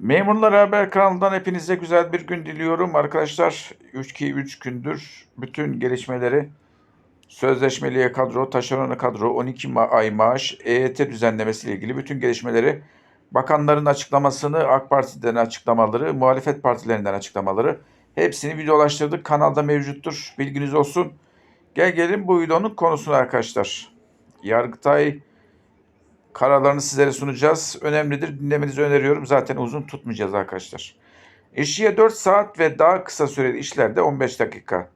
Memurlar Haber kanalından hepinize güzel bir gün diliyorum. Arkadaşlar 3-2-3 gündür bütün gelişmeleri sözleşmeliye kadro, taşeronu kadro, 12 ma- ay maaş, EYT düzenlemesiyle ilgili bütün gelişmeleri bakanların açıklamasını, AK Parti'den açıklamaları, muhalefet partilerinden açıklamaları hepsini videolaştırdık. Kanalda mevcuttur. Bilginiz olsun. Gel gelin bu videonun konusuna arkadaşlar. Yargıtay kararlarını sizlere sunacağız. Önemlidir. Dinlemenizi öneriyorum. Zaten uzun tutmayacağız arkadaşlar. İşçiye 4 saat ve daha kısa süreli işlerde 15 dakika.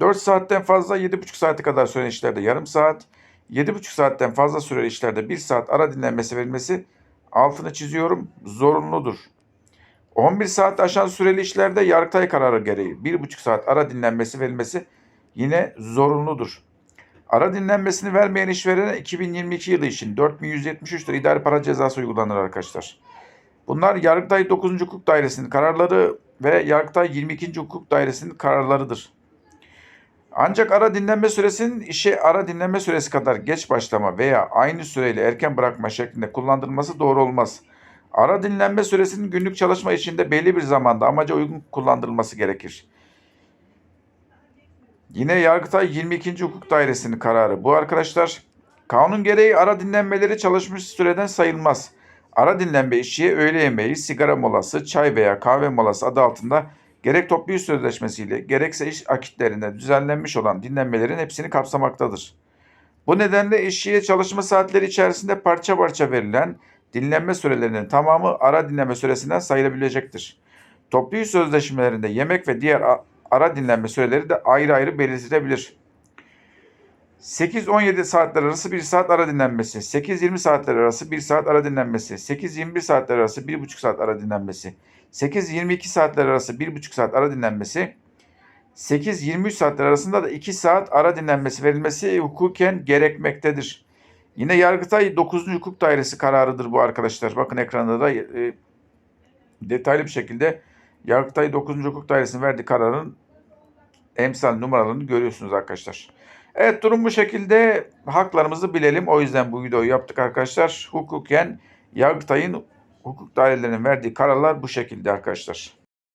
4 saatten fazla 7,5 saate kadar süren işlerde yarım saat. 7,5 saatten fazla süreli işlerde 1 saat ara dinlenmesi verilmesi altını çiziyorum zorunludur. 11 saat aşan süreli işlerde Yargıtay kararı gereği 1,5 saat ara dinlenmesi verilmesi yine zorunludur. Ara dinlenmesini vermeyen işverene 2022 yılı için 4173 lira idari para cezası uygulanır arkadaşlar. Bunlar Yargıtay 9. Hukuk Dairesi'nin kararları ve Yargıtay 22. Hukuk Dairesi'nin kararlarıdır. Ancak ara dinlenme süresinin işe ara dinlenme süresi kadar geç başlama veya aynı süreyle erken bırakma şeklinde kullandırılması doğru olmaz. Ara dinlenme süresinin günlük çalışma içinde belli bir zamanda amaca uygun kullandırılması gerekir. Yine Yargıtay 22. Hukuk Dairesi'nin kararı. Bu arkadaşlar kanun gereği ara dinlenmeleri çalışmış süreden sayılmaz. Ara dinlenme işçiye öğle yemeği, sigara molası, çay veya kahve molası adı altında gerek toplu iş sözleşmesiyle gerekse iş akitlerinde düzenlenmiş olan dinlenmelerin hepsini kapsamaktadır. Bu nedenle işçiye çalışma saatleri içerisinde parça parça verilen dinlenme sürelerinin tamamı ara dinlenme süresinden sayılabilecektir. Toplu iş sözleşmelerinde yemek ve diğer ara dinlenme süreleri de ayrı ayrı belirtilebilir. 8-17 saatler arası 1 saat ara dinlenmesi, 8-20 saatler arası 1 saat ara dinlenmesi, 8-21 saatler arası 1,5 saat ara dinlenmesi, 8-22 saatler arası 1,5 saat ara dinlenmesi, 8-23 saatler arasında da 2 saat ara dinlenmesi verilmesi hukuken gerekmektedir. Yine Yargıtay 9. Hukuk Dairesi kararıdır bu arkadaşlar. Bakın ekranda da e, detaylı bir şekilde Yargıtay 9. Hukuk Dairesi'nin verdiği kararın emsal numaralarını görüyorsunuz arkadaşlar. Evet durum bu şekilde haklarımızı bilelim. O yüzden bu videoyu yaptık arkadaşlar. Hukuken Yargıtay'ın hukuk dairelerinin verdiği kararlar bu şekilde arkadaşlar.